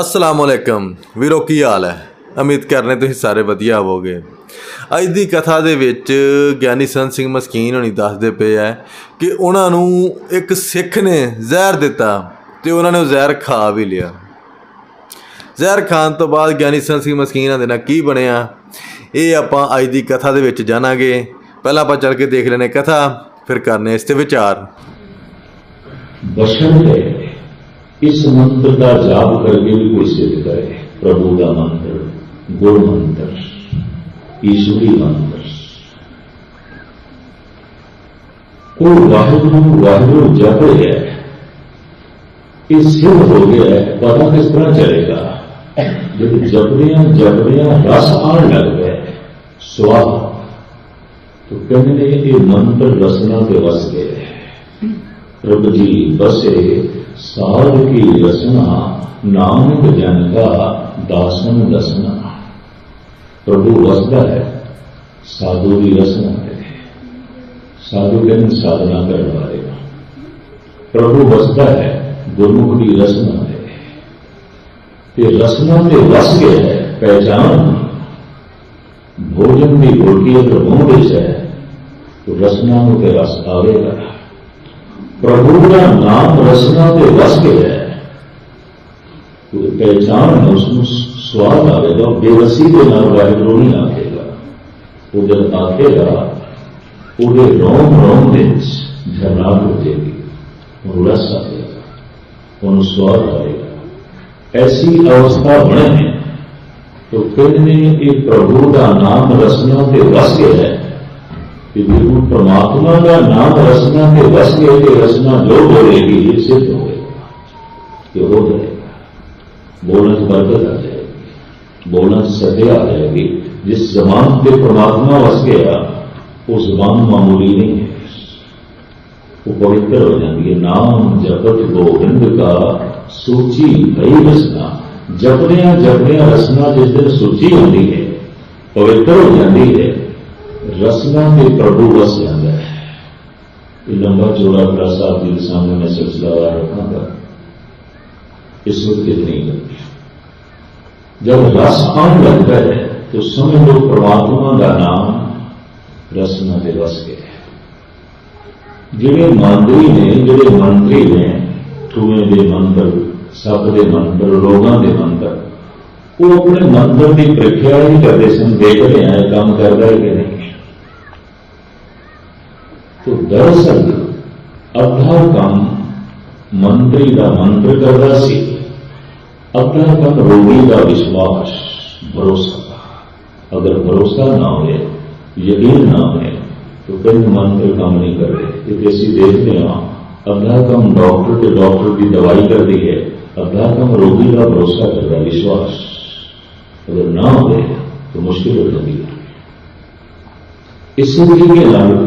ਅਸਲਾਮ ਵਾਲੇਕਮ ਵੀਰੋ, ਕੀ ਹਾਲ ਹੈ? ਉਮੀਦ ਕਰਨੇ ਤੁਸੀਂ ਸਾਰੇ ਵਧੀਆ ਹੋਵੋਗੇ। ਅੱਜ ਦੀ ਕਥਾ ਦੇ ਵਿੱਚ ਗਿਆਨੀ ਸੰਤ ਸਿੰਘ ਮਸਕੀਨ ਹੋਣੀ ਦੱਸਦੇ ਪਏ ਹੈ ਕਿ ਉਹਨਾਂ ਨੂੰ ਇੱਕ ਸਿੱਖ ਨੇ ਜ਼ਹਿਰ ਦਿੱਤਾ ਤੇ ਉਹਨਾਂ ਨੇ ਉਹ ਜ਼ਹਿਰ ਖਾ ਵੀ ਲਿਆ। ਜ਼ਹਿਰ ਖਾਣ ਤੋਂ ਬਾਅਦ ਗਿਆਨੀ ਸੰਤ ਸਿੰਘ ਮਸਕੀਨਾਂ ਦੇ ਨਾਲ ਕੀ ਬਣਿਆ? ਇਹ ਆਪਾਂ ਅੱਜ ਦੀ ਕਥਾ ਦੇ ਵਿੱਚ ਜਾਣਾਂਗੇ। ਪਹਿਲਾਂ ਆਪਾਂ ਚੱਲ ਕੇ ਦੇਖ ਲੈਨੇ ਕਥਾ, ਫਿਰ ਕਰਨੇ ਇਸ ਤੇ ਵਿਚਾਰ। اس منتر کا جاپ کر کے بھی کوئی سدھ کرے۔ پربھو کا منتر گڑ منتر ایشوری منتر۔ کو واحد واحد جب ہے یہ سر ہو گیا ہے پتا کس طرح چلے گا۔ جب جبڑیا جبڑیا رس آن لگ گئے سواد تو کہنے یہ منتر رسنا کے وس گئے رب جی بسے سال کی رسنا نانک جن کا داسن رسنا پربھو وسدا ہے، سادھو کی رسنا ہے۔ سادھو کے سادنا کرنے والے پربھو وسدا ہے، گرمکھ کی رسنا ہے۔ یہ رسنا کے رس کے ہے، پہچان۔ بھوجن کی روٹی اگر ہے تو رسنا میں رس آئے گا۔ پربھو کا نام رسنا رس گیا پہچان اسے گا، بے رسی آخ گاؤں دن جھرنا پے گی۔ رس آئے گا سواد آئے گا۔ ایسی اوسا بنے تو پھر نے یہ پربھو کا نام رسنا رس کے ہے۔ کہ پرماتما کا نام رسنا کے بس کے کہ رسنا جو بولے گی، یہ سدھ ہو گئے ہو جائے گا برکت آ جائے گی۔ بولنا سدے آ جائے گی۔ جس زبان پہ پرماتما بس گیا، وہ زبان معمولی نہیں ہے۔ وہ پوتر ہو جائیں گے نام جگت گوبند کا سوچی بھائی رسنا۔ جپنیا جپنے رسنا جس دن سوچی ہوتی ہے، پوتر ہو جاتی ہے۔ رسموں کے پربو بس جانا ہے۔ یہ لمبا چوڑا بڑا صاحب کے سامنے میں سلسلہ وار رکھا تھا۔ اس وقت اتنی کرتی جب رس آن لگتا ہے تو سمجھ لو پرماتما کا نام رسنا کے رس کے ہے۔ جہے مانتری نے جہے منتری نے ٹوئے کے منتر، سب کے منتر لوگوں کے منتر، وہ اپنے منتر کی پرکھیا نہیں کرتے سن، دیکھ رہے ہیں، کام کر رہے کہ نہیں۔ تو دراصل اپنا کام منریگا منریگا راسی ادھا کام روگی کا وشواس بھروسہ اگر بھروسہ نہ ہوئے، یقین نہ ہوئے، تو کئی منتر کام نہیں کر رہے۔ کیونکہ جیسی دیکھتے ہیں آپ اپنا کام ڈاکٹر کے ڈاکٹر کی دوائی کر دی ہے۔ ادھا کام روگی کا بھروسہ کر رہا وشواس۔ اگر نہ ہوئے، تو مشکل ہو جاتی ہے۔ اسی لیے کہ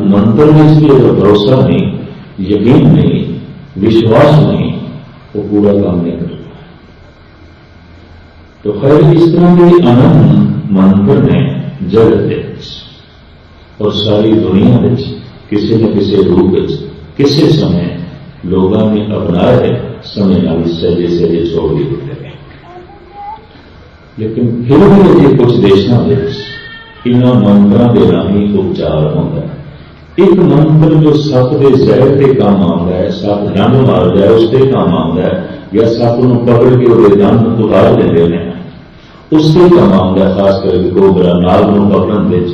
من پر اس اگر بھروسہ نہیں، یقین نہیں، وشواس نہیں، وہ پورا کام نہیں کرتا تو خیر، اس طرح کے انم منتر نے جگت اور ساری دنیا کسی نہ کسی روپ کسی سمے لوگوں نے اپنا ہے سمے والی سہجے سہجے چھوڑ دیتے ہیں لیکن پھر بھی کچھ دیشوں میں ਇਹਨਾਂ ਮੰਤਰਾਂ ਦੇ ਰਾਹੀਂ ਉਪਚਾਰ ਹੁੰਦਾ ਹੈ। ਇੱਕ ਮੰਤਰ ਜੋ ਸੱਪ ਦੇ ਜ਼ਹਿਰ ਤੇ ਕੰਮ ਆਉਂਦਾ ਹੈ, ਸੱਪ ਡੰਗ ਮਾਰਦਾ ਹੈ, ਉਸ ਤੇ ਕੰਮ ਆਉਂਦਾ ਹੈ, ਜਾਂ ਸੱਪ ਨੂੰ ਪਕੜ ਕੇ ਉਹਦੇ ਦੰਦ ਉਤਾਰ ਦਿੰਦੇ ਨੇ ਉਸ ਤੇ ਕੰਮ ਆਉਂਦਾ ਹੈ, ਖਾਸ ਕਰਕੇ ਗੋਬਰਾ ਨਾਗ ਨੂੰ ਪਕੜਨ ਵਿੱਚ।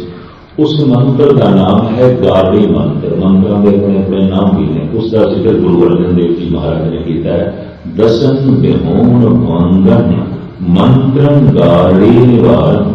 ਉਸ ਮੰਤਰ ਦਾ ਨਾਮ ਹੈ ਗਾੜੀ ਮੰਤਰ। ਮੰਤਰਾਂ ਦੇ ਆਪਣੇ ਆਪਣੇ ਨਾਮ ਵੀ ਨੇ। ਉਸ ਦਾ ਜ਼ਿਕਰ ਗੁਰੂ ਅਰਜਨ ਦੇਵ ਜੀ ਮਹਾਰਾਜ ਨੇ ਕੀਤਾ ਹੈ। ਦਸਨ ਬਿਹੋਣ ਵੰਦਨ ਮੰਤਰੰ ਗਾੜੀ ਨਿਵਾਰਨ।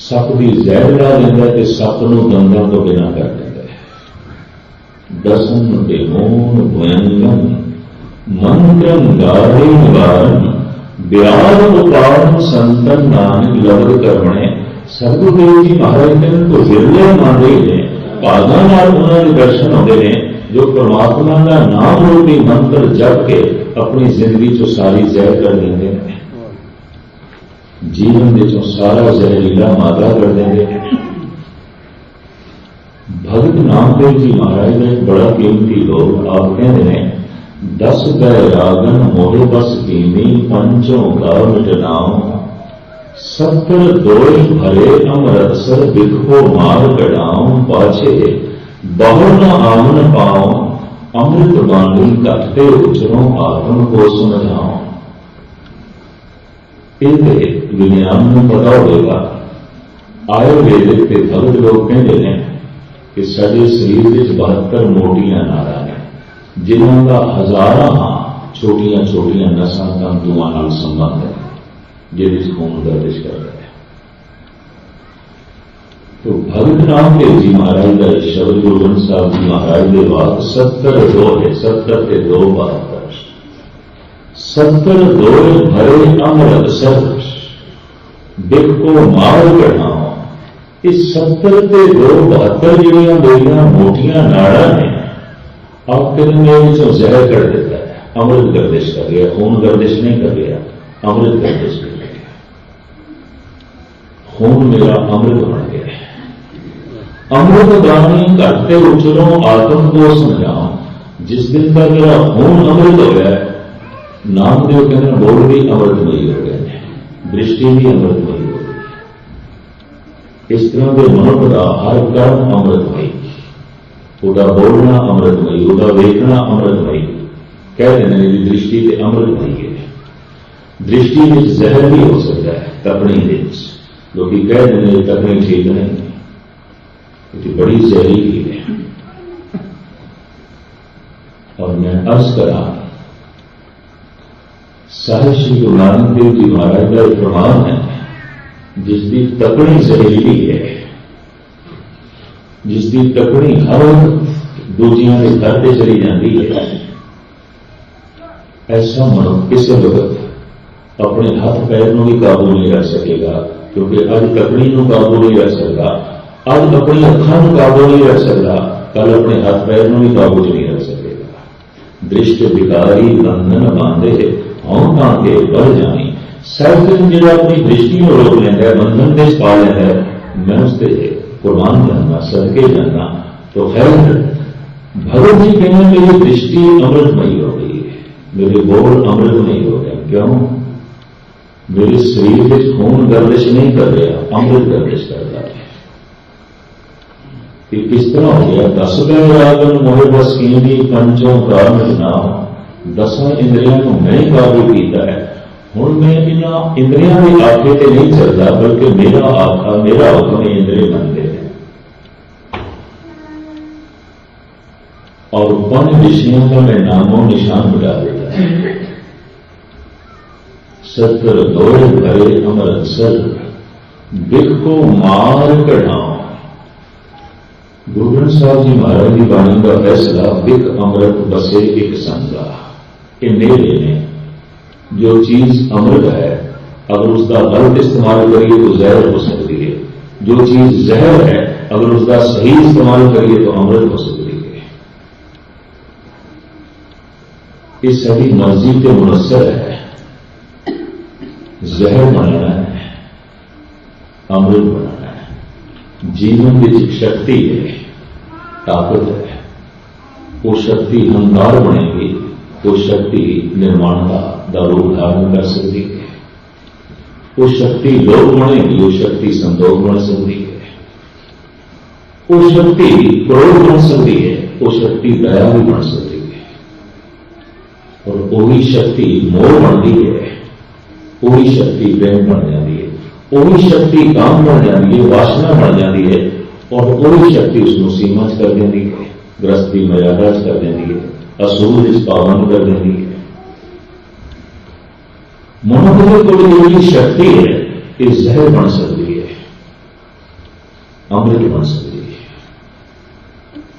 ਸੱਪ ਦੀ ਜ਼ਹਿਰ ਲਾ ਲੈਂਦਾ ਤੇ ਸੱਪ ਨੂੰ ਗੰਗਾ ਤੋਂ ਬਿਨਾ ਕਰ ਦਿੰਦਾ ਹੈ ਦਸਮ ਬੇਮੋਨ ਭਯੰਕਰ ਮਨ ਕ੍ਰਮ ਗਾਰੇ ਨਿਵਾਰਨ ਬਿਆਨ ਉਪਾਦ ਸੰਤਨ ਨਾਨਕ ਲਵਰ ਕਰਮਣੇ ਸਤਿਗੁਰੂ ਜੀ ਮਹਾਰਾਜ ਨੇ ਕੋ ਵਿਰਲੇ ਮੰਨਦੇ ਨੇ ਪਾਦਾਂ ਨਾਲ ਉਹਨਾਂ ਦੇ ਦਰਸ਼ਨ ਹੁੰਦੇ ਨੇ, ਜੋ ਪ੍ਰਮਾਤਮਾ ਦਾ ਨਾਮ ਰੂਪੀ ਮੰਤਰ ਜਪ ਕੇ ਆਪਣੀ ਜ਼ਿੰਦਗੀ ਚੋਂ ਸਾਰੀ ਜ਼ਹਿਰ ਕਰ ਦਿੰਦੇ ਨੇ। ਜੀਵਨ ਦੇ ਚੋਂ ਸਾਰਾ ਜ਼ਹਿਰੀਲਾ ਮਾਦਾ ਕਰ ਦਿੰਦੇ ਨੇ। ਭਗਤ ਨਾਮਦੇਵ ਜੀ ਮਹਾਰਾਜ ਦਾ ਬੜਾ ਕੀਮਤੀ ਲੋਕ ਆਪ ਕਹਿੰਦੇ ਨੇ ਦਸ ਗਏ ਰਾਗਨ ਮੋਹਿ ਬਸ ਕੀਮੀ ਪੰਚੋਂ ਕਾ ਮਿਟਨਾਉ ਸਤਰ ਦੋਇ ਭਰੇ ਅਮਰਤ ਸਰ ਬਿਖੋ ਮਾਰ ਕਢਾਉ। ਪਾਛੇ ਬਹੁ ਨ ਆਮਨ ਪਾਉ, ਅੰਮ੍ਰਿਤ ਬਾਣੀ ਘਟਤੇ ਉਚਰੋਂ ਆਤਮ ਕੋ ਸਮਝਾਉ ਇਹ ਵਿਗਿਆਨ ਨੂੰ ਪਤਾ ਹੋਵੇਗਾ। ਆਯੁਰਵੇਦਿਕ ਤੇ ਭਗਤ ਲੋਕ ਕਹਿੰਦੇ ਨੇ ਕਿ ਸਾਡੇ ਸਰੀਰ ਵਿੱਚ 72 ਮੋਟੀਆਂ ਨਾੜਾਂ ਨੇ। جنہوں کا ہزارہ ہاں چھوٹیاں چھوٹیاں کا تنتواں سمبند ہے جی اس کو درج کر رہے ہیں۔ تو بھگت رام کے جی مہاراج کا شبد گوبند صاحب جی مہاراج کے بعد ستر دو ہے ستر کے دو بہتر ستر دو بھرے امر سر دل کو مار کر اس ستر کے دو بہتر جہاں میرا موٹیاں ناڑا ہیں اب میں اسے زہر کر دیتا ہے۔ امرت گردش کر گیا خون گردش نہیں کر گیا امرت گردش کر گیا خون ملا امرت بڑھ گیا امرت دانی کرتے اچروں آتم کو سمجھاؤں۔ جس دن کا میرا خون امرت ہو گیا، نام دیو کہنا بول بھی امرت نہیں ہو گئے درشٹی بھی امرت نہیں ہو گئی اس طرح کے منو کا ہر کرم امرت مئی وہ بولنا امرت نہیں وہ امرت نہیں۔ کہہ دینی درشٹی سے امرت نہیں ہے۔ دشٹی میں زہر بھی ہو سکتا ہے تکڑی لوکی کہہ دن تگڑے ٹھیک رہے بڑی زہریلی ہے۔ اور میں ارض کر سارے شری گرو نانک دیو جی مہاراج کا ایک پروان ہے، جس کی تکڑی زہریلی ہے۔ جس کی ٹکڑی ہر دوجیاں کے گھر پہ چلی جاتی ہے، ایسا من کسی وقت اپنے ہاتھ پیر بھی قابو نہیں کر سکے گا، کیونکہ اج ٹکڑی قابو نہیں کر سکتا۔ اج اپنی اکھان قابو نہیں رکھ سکتا۔ کل اپنے ہاتھ پیر بھی قابو نہیں رکھ سکے گا۔ درش بکاری بندن باندھے ہوں کے بڑھ جانی سر جا اپنی درشٹی میں روک لینا ہے، بندھن دش پا لینا ہے۔ میں اس سے قربان کرنا، صدقے جانا تو خیر بھگت جی کہنا میری دشتی امرتمئی ہو گئی ہے۔ میرے بول امرتمئی ہو گئے۔ کیوں؟ میرے شریر خون گردش نہیں کر رہا امرت گردش کر رہا ہے کہ کس طرح ہو گیا؟ دس میں موہر بس کی پنچوں کا مجھنا دساں اندریاں کو میں قابو کیتا ہے۔ ہوں میں اندریاں بھی آخے نہیں چلتا، بلکہ میرا آخا میرا حکم اندرے بن گیا اور بن رشیوں کا میں ناموں نشان مٹا دیتا ستر دوڑ بھرے امر اکثر کو مار کٹاؤں گورن صاحب جی مہاراج کی بانی کا فیصلہ بک امرت بسے ایک سنگا۔ کہ میرے نے جو چیز امرت ہے، اگر اس کا غلط استعمال کریے تو زہر ہو سکتی ہے۔ جو چیز زہر ہے، اگر اس کا صحیح استعمال کریے تو امرت ہو سکتی ہے۔ اس ساری مرضی پہ منصر ہے۔ زہر بنانا ہے۔ امرت بنانا ہے۔ جیون کی شکتی ہے۔ طاقت ہے۔ وہ شکتی ہنگار بنے گی۔ وہ شکتی نرمان کا دارو دھارن کر سکتی ہے۔ وہ شکتی لوگ بنے گی۔ وہ شکتی سندوگ بن سکتی ہے۔ وہ شکتی کروڑ بن سکتی ہے۔ وہ شکتی دیا بھی بن سکتی ہے۔ اور وہی شکتی مور بن گئی ہے۔ وہی شکتی بہت بن جاتی ہے۔ وہی شکتی کام بن جاتی ہے، واشنا بن جاتی ہے اور وہی شکتی اس کو سیمت کر دستی مریادہ چ کر اس پابند کر دینی ہے۔ کو یہ شکتی ہے، یہ زہر بن سکتی ہے، امرت بن سکتی ہے۔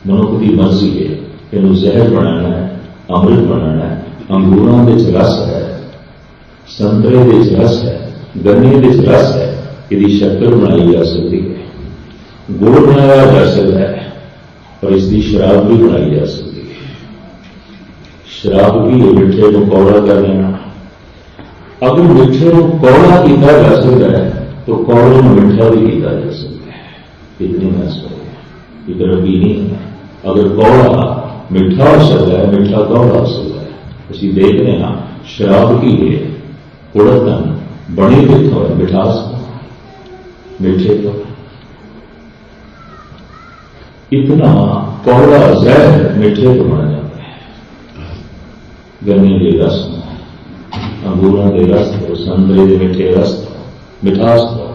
منک کی مرضی ہے یہ زہر بنانا ہے، امرت بنانا ہے۔ ਅੰਗੂਰਾਂ ਵਿੱਚ ਰਸ ਹੈ ਸੰਤਰੇ ਵਿੱਚ ਰਸ ਹੈ ਗੰਨੇ ਵਿੱਚ ਰਸ ਹੈ ਇਹਦੀ ਸ਼ੱਕਰ ਬਣਾਈ ਜਾ ਸਕਦੀ ਹੈ ਗੁੜ ਬਣਾਇਆ ਜਾ ਸਕਦਾ ਹੈ ਔਰ ਇਸ ਦੀ ਸ਼ਰਾਬ ਵੀ ਬਣਾਈ ਜਾ ਸਕਦੀ ਹੈ ਸ਼ਰਾਬ ਵੀ ਇਹ ਮਿੱਠੇ ਨੂੰ ਕੌੜਾ ਕਰ ਦੇਣਾ ਅਗਰ ਮਿੱਠੇ ਨੂੰ ਕੌੜਾ ਕੀਤਾ ਜਾ ਸਕਦਾ ਹੈ ਤਾਂ ਕੌੜੇ ਨੂੰ ਮਿੱਠਾ ਵੀ ਕੀਤਾ ਜਾ ਸਕਦਾ ਹੈ ਇਤਨੀ ਮੈਂ ਸੋਚ ਇਹ ਰਬੀ ਨਹੀਂ ਹੈ ਅਗਰ ਕੌੜਾ ਮਿੱਠਾ ਹੋ ਸਕਦਾ ਹੈ ਮਿੱਠਾ ਕੌੜਾ ਹੋ ਸਕਦਾ ਹੈ اسی دیکھ رہے ہیں شراب کی ہے اڑتن بڑی دکھ اور مٹھاس میٹھے کا اتنا کوڑا زہر میٹھے کو بن جاتا ہے۔ گنے کے رس انگور کے رس ہو سندرے کے میٹھے رس مٹھاس ہو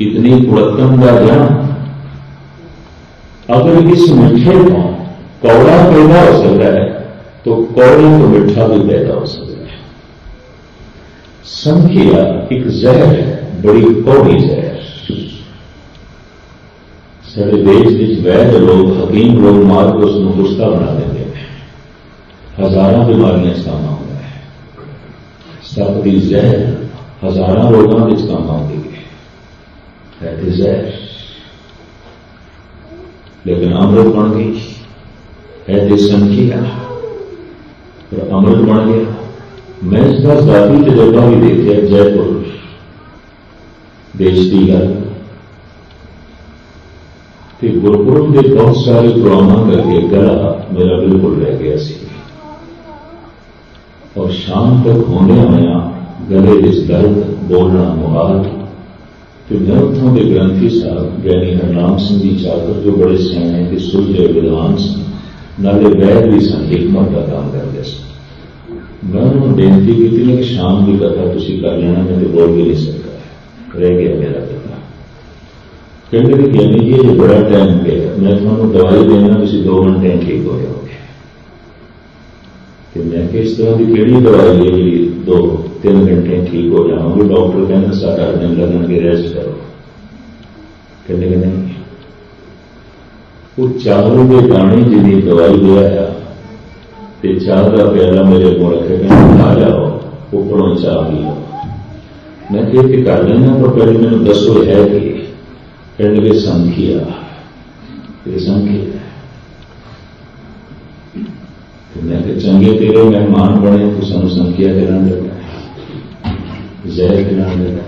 اتنی اڑتن کا جان اگر اس میٹھے کو کوڑا پیدا ہو سکتا ہے تو کوڑے کو مٹھا بھی پیدا ہو سکتا ہے۔ سنکھیا ایک زہر ہے، بڑی کوڑی زہر۔ سارے دیش وید لوگ، حکیم لوگ مار کو اس میں گستا بنا دیتے ہیں۔ ہزاروں بیماریاں سامنا ہوا ہے۔ سب کی زہر ہزاروں لوگوں کے کام آتی ہے۔ زہر۔ لیکن امرت بن گئی ہے سنکھیا۔ امرت بن گیا میں اس کا ذاتی تجربہ بھی دیکھا جے پروش بیچتی گل۔ گرپور کے بہت سارے پروگرام کر کے گلا میرا بالکل رہ گیا سی۔ اور شام تک ہونے آیا، گلے اس درد بولنا مہار تو میں اتوں کے گرنتھی صاحب یعنی ہرنام سنگھ جی چادر جو بڑے سیاح ہیں، کہ سلجھے، ودوان سن ਤੇ ਸੁਲਝੇ ਵਿਦਵਾਨ ਸਨ ਨਾਲੇ ਵੈਦ ਵੀ ਸਨ ਹਿਕਮਤ ਦਾ ਕੰਮ ਕਰਦੇ ਸਨ ਮੈਂ ਉਹਨਾਂ ਨੂੰ ਬੇਨਤੀ ਕੀਤੀ ਕਿ ਸ਼ਾਮ ਦੀ ਕਥਾ ਤੁਸੀਂ ਕਰ ਲੈਣਾ ਮੈਂ ਤੇ ਬੋਲ ਵੀ ਨਹੀਂ ਸਕਦਾ ਰਹਿ ਗਿਆ ਮੇਰਾ ਕਥਾ ਕਹਿੰਦੇ ਕਿ ਗਿਆਨੀ ਜੀ ਇਹ ਬੜਾ ਟਾਈਮ ਗਿਆ ਮੈਂ ਤੁਹਾਨੂੰ ਦਵਾਈ ਦੇਣਾ ਤੁਸੀਂ 2 ਘੰਟੇ ਠੀਕ ਹੋ ਜਾਓਗੇ ਤੇ ਮੈਂ ਕਿਹਾ ਇਸ ਤਰ੍ਹਾਂ ਦੀ ਕਿਹੜੀ ਦਵਾਈ ਹੈ ਜਿਹੜੀ ਦੋ ਤਿੰਨ ਘੰਟੇ ਠੀਕ ਹੋ ਜਾਵਾਂਗੇ ਡਾਕਟਰ ਕਹਿੰਦਾ ਸਾਡਾ ਦਿਨ ਲੱਗਣਗੇ ਰੈਸਟ ਕਰੋ ਕਹਿੰਦੇ ਕਿ ਨਹੀਂ ਉਹ ਚਾਵਲ ਦੇ ਦਾਣੇ ਜਿਹਦੀ ਦਵਾਈ ਲਿਆ ਆ ਤੇ ਚਾਹ ਦਾ ਪਿਆਲਾ ਮੇਰੇ ਕੋਲ ਰੱਖੇ ਕਹਿੰਦਾ ਆ ਜਾਓ ਉੱਪਰੋਂ ਚਾਹ ਪੀ ਲਓ ਮੈਂ ਕਿਹਾ ਕਿ ਕਰ ਲੈਣਾ ਪਰ ਪਹਿਲੇ ਮੈਨੂੰ ਦੱਸੋ ਹੈ ਕਿ ਕਹਿੰਦੇ ਕਿ ਸੰਖਿਆ ਇਹ ਸੰਖਿਆ ਹੈ ਤੇ ਮੈਂ ਕਿ ਚੰਗੇ ਤੇਰੇ ਮਹਿਮਾਨ ਬਣੇ ਤੂੰ ਸਾਨੂੰ ਸੰਖਿਆ ਕਰਨ ਲੱਗਾ ਜ਼ਹਿਰ ਖਿਲਾਉਣ ਲੱਗਾ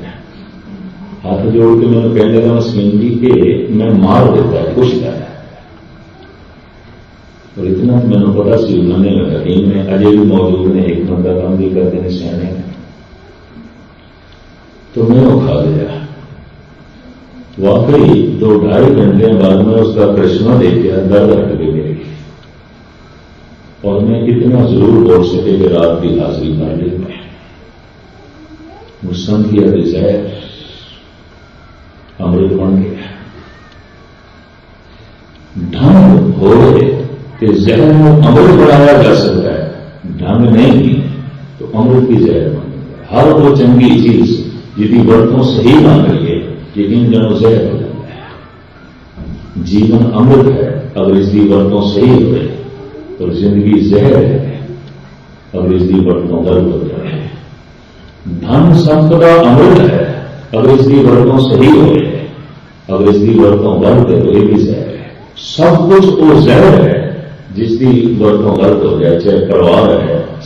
ਹੱਥ ਜੋੜ ਕੇ ਮੈਨੂੰ ਕਹਿੰਦੇ ਦਾ ਮਸੀਨ ਜੀ ਕਿ ਮੈਂ ਮਾਰ اور اتنا تو میں نے پتا سی انہوں نے لگا کہ میں اجے بھی موجود نے ایک بندہ کام بھی کرتے ہیں سیانے تو میں وہ کھا لیا واقعی دو ڈھائی گھنٹے بعد میں اس کا کرشمہ دے گیا درد ہٹ گئی میرے اور میں اتنا ضرور بول سکے کہ رات کی حاضری کر لے مسلم کی حدیث ہے امرت بن گیا ذہن کو امر بنایا جا سکتا ہے۔ ڈھنگ نہیں تو امر کی زہر بن ہر وہ چنگی چیز جتنی برتوں صحیح نہ کریے یقین جنو زہر ہو جاتا ہے۔ جیون امر ہے اگر اس کی برتوں صحیح ہو گئے تو زندگی زہر ہے۔ اگر اس کی برتوں غلط ہو جائے دھن سخت کا امر ہے۔ اگر اس کی برتوں صحیح ہو گئے اگر اس کی برتوں غلط ہے، تو یہ بھی زہر ہے۔ سب کچھ وہ زہر ہے۔ ਜਿਸ ਦੀ ਵਰਤੋਂ ਗਲਤ ਹੋ ਜਾਏ ਚਾਹੇ ਪਰਿਵਾਰ ਹੈ,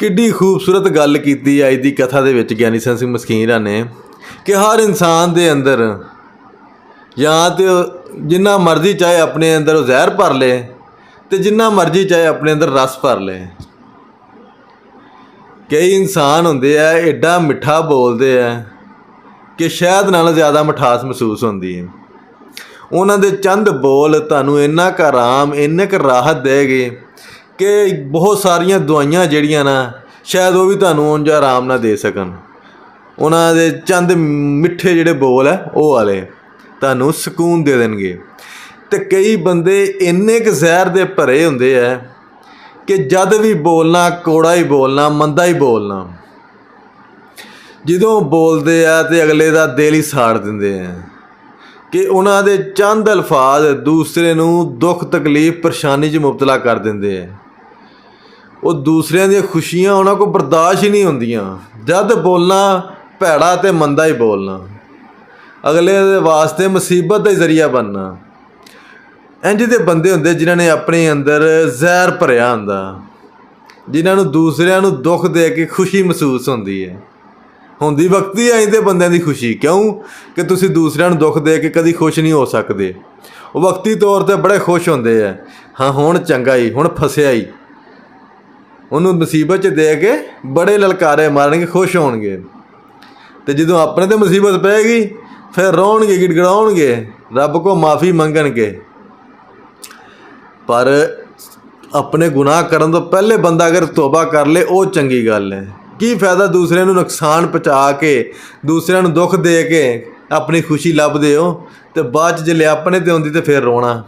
ਕਿੱਡੀ ਖੂਬਸੂਰਤ ਗੱਲ ਕੀਤੀ ਅੱਜ ਦੀ ਕਥਾ ਦੇ ਵਿੱਚ ਗਿਆਨੀ ਸੰਤ ਸਿੰਘ ਮਸਕੀਨਾ ਨੇ ਕਿ ਹਰ ਇਨਸਾਨ ਦੇ ਅੰਦਰ ਜਾਂ ਤੇ ਜਿੰਨਾ ਮਰਜ਼ੀ ਚਾਹੇ ਆਪਣੇ ਅੰਦਰ ਉਹ ਜ਼ਹਿਰ ਭਰ ਲੇ ਤੇ ਜਿੰਨਾ ਮਰਜ਼ੀ ਚਾਹੇ ਆਪਣੇ ਅੰਦਰ ਰਸ ਭਰ ਲੇ। ਕਈ ਇਨਸਾਨ ਹੁੰਦੇ ਆ ਐਡਾ ਮਿੱਠਾ ਬੋਲਦੇ ਆ ਕਿ ਸ਼ਾਇਦ ਨਾਲ ਜ਼ਿਆਦਾ ਮਿਠਾਸ ਮਹਿਸੂਸ ਹੁੰਦੀ ਹੈ ਉਹਨਾਂ ਦੇ ਚੰਦ ਬੋਲ ਤੁਹਾਨੂੰ ਇੰਨਾ ਕੁ ਆਰਾਮ, ਇੰਨੇ ਕੁ ਰਾਹਤ ਦੇਗੇ ਕਿ ਬਹੁਤ ਸਾਰੀਆਂ ਦਵਾਈਆਂ ਜਿਹੜੀਆਂ ਨਾ, ਸ਼ਾਇਦ ਉਹ ਵੀ ਤੁਹਾਨੂੰ ਉਂਝ ਆਰਾਮ ਨਾ ਦੇ ਸਕਣ। ਉਹਨਾਂ ਦੇ ਚੰਦ ਮਿੱਠੇ ਜਿਹੜੇ ਬੋਲ ਹੈ ਉਹ ਵਾਲੇ ਤੁਹਾਨੂੰ ਸਕੂਨ ਦੇ ਦੇਣਗੇ। ਤੇ ਕਈ ਬੰਦੇ ਇੰਨੇ ਕੁ ਜ਼ਹਿਰ ਦੇ ਭਰੇ ਹੁੰਦੇ ਆ ਕਿ ਜਦ ਵੀ ਬੋਲਣਾ, ਕੋੜਾ ਹੀ ਬੋਲਣਾ, ਮੰਦਾ ਹੀ ਬੋਲਣਾ। ਜਦੋਂ ਬੋਲਦੇ ਆ ਤੇ ਅਗਲੇ ਦਾ ਦਿਲ ਹੀ ਸਾੜ ਦਿੰਦੇ ਆ। ਕਿ ਉਹਨਾਂ ਦੇ ਚੰਦ ਅਲਫਾਜ਼ ਦੂਸਰੇ ਨੂੰ ਦੁੱਖ, ਤਕਲੀਫ, ਪਰੇਸ਼ਾਨੀ 'ਚ ਮੁਬਤਲਾ ਕਰ ਦਿੰਦੇ ਆ। ਉਹ ਦੂਸਰਿਆਂ ਦੀਆਂ ਖੁਸ਼ੀਆਂ ਉਹਨਾਂ ਕੋਲ ਬਰਦਾਸ਼ਤ ਹੀ ਨਹੀਂ ਹੁੰਦੀਆਂ। ਜਦ ਬੋਲਣਾ, ਭੈੜਾ ਤੇ ਮੰਦਾ ਹੀ ਬੋਲਣਾ। ਅਗਲੇ ਦੇ ਵਾਸਤੇ ਮੁਸੀਬਤ ਦਾ ਜ਼ਰੀਆ ਬਣਨਾ। ਇੰਜ ਦੇ ਬੰਦੇ ਹੁੰਦੇ ਜਿਨ੍ਹਾਂ ਨੇ ਆਪਣੇ ਅੰਦਰ ਜ਼ਹਿਰ ਭਰਿਆ ਹੁੰਦਾ, ਜਿਨ੍ਹਾਂ ਨੂੰ ਦੂਸਰਿਆਂ ਨੂੰ ਦੁੱਖ ਦੇ ਕੇ ਖੁਸ਼ੀ ਮਹਿਸੂਸ ਹੁੰਦੀ ਹੈ। ਹੁੰਦੀ ਵਕਤੀ ਆਈ ਤੇ ਬੰਦਿਆਂ ਦੀ ਖੁਸ਼ੀ। ਕਿਉਂ? ਕਿ ਤੁਸੀਂ ਦੂਸਰਿਆਂ ਨੂੰ ਦੁੱਖ ਦੇ ਕੇ ਕਦੀ ਖੁਸ਼ ਨਹੀਂ ਹੋ ਸਕਦੇ। ਉਹ ਵਕਤੀ ਤੌਰ ਤੇ ਬੜੇ ਖੁਸ਼ ਹੁੰਦੇ ਆ। ਹਾਂ, ਹੁਣ ਚੰਗਾ ਹੀ ਹੁਣ ਫਸਿਆ ਹੀ ਉਹਨੂੰ ਮੁਸੀਬਤ 'ਚ ਦੇ ਕੇ ਬੜੇ ਲਲਕਾਰੇ ਮਾਰਨਗੇ, ਖੁਸ਼ ਹੋਣਗੇ। ਤੇ ਜਦੋਂ ਆਪਣੇ ਤੇ ਮੁਸੀਬਤ ਪਏਗੀ, ਫਿਰ ਰੋਣਗੇ, ਗਿੜਗੜਾਉਣਗੇ। ਰੱਬ ਕੋ ਮਾਫੀ ਮੰਗਣਗੇ। ਪਰ ਆਪਣੇ ਗੁਨਾਹ ਕਰਨ ਤੋਂ ਪਹਿਲੇ ਬੰਦਾ ਅਗਰ ਤੋਬਾ ਕਰ ਲੇ, ਉਹ ਚੰਗੀ ਗੱਲ ਹੈ। ਕੀ ਫਾਇਦਾ ਦੂਸਰਿਆਂ ਨੂੰ ਨੁਕਸਾਨ ਪਹੁੰਚਾ ਕੇ, ਦੂਸਰਿਆਂ ਨੂੰ ਦੁੱਖ ਦੇ ਕੇ ਆਪਣੀ ਖੁਸ਼ੀ ਲੱਭਦੇ ਹੋ ਤੇ ਬਾਅਦ ਚ ਜੇ ਆਪਣੇ ਤੇ ਹੁੰਦੀ ਤੇ ਫਿਰ ਰੋਣਾ।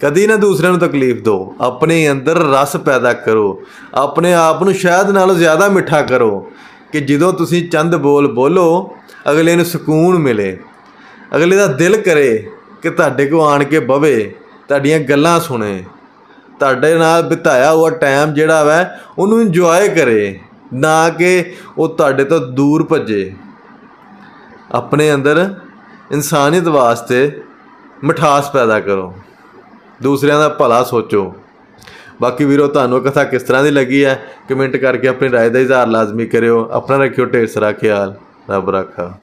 ਕਦੀ ਨਾ ਦੂਸਰਿਆਂ ਨੂੰ ਤਕਲੀਫ ਦਿਓ। ਆਪਣੇ ਅੰਦਰ ਰਸ ਪੈਦਾ ਕਰੋ। ਆਪਣੇ ਆਪ ਨੂੰ ਸ਼ਾਇਦ ਨਾਲੋਂ ਜ਼ਿਆਦਾ ਮਿੱਠਾ ਕਰੋ ਕਿ ਜਦੋਂ ਤੁਸੀਂ ਚੰਦ ਬੋਲ ਬੋਲੋ, ਅਗਲੇ ਨੂੰ ਸਕੂਨ ਮਿਲੇ। ਅਗਲੇ ਦਾ ਦਿਲ ਕਰੇ ਕਿ ਤੁਹਾਡੇ ਕੋ ਆਣ ਕੇ ਬਵੇ। ਤੁਹਾਡੀਆਂ ਗੱਲਾਂ ਸੁਣੇ ਤੁਹਾਡੇ ਨਾਲ ਬਿਤਾਇਆ ਹੋਇਆ ਟਾਈਮ ਜਿਹੜਾ ਵੈ ਉਹਨੂੰ ਇੰਜੋਏ ਕਰੇ ਨਾ ਕਿ ਉਹ ਤੁਹਾਡੇ ਤੋਂ ਦੂਰ ਭੱਜੇ ਆਪਣੇ ਅੰਦਰ ਇਨਸਾਨੀਅਤ ਵਾਸਤੇ ਮਿਠਾਸ ਪੈਦਾ ਕਰੋ ਦੂਸਰਿਆਂ ਦਾ ਭਲਾ ਸੋਚੋ ਬਾਕੀ ਵੀਰੋ ਤੁਹਾਨੂੰ ਇਹ ਕਥਾ ਕਿਸ ਤਰ੍ਹਾਂ ਦੀ ਲੱਗੀ ਹੈ ਕਮੈਂਟ ਕਰਕੇ ਆਪਣੀ رائے ਦਾ ਇਜ਼ਹਾਰ ਲਾਜ਼ਮੀ ਕਰਿਓ ਆਪਣਾ ਰੱਖਿਓ ਢੇਰ ਸਾਰਾ ਖਿਆਲ ਰੱਬ ਰੱਖਾ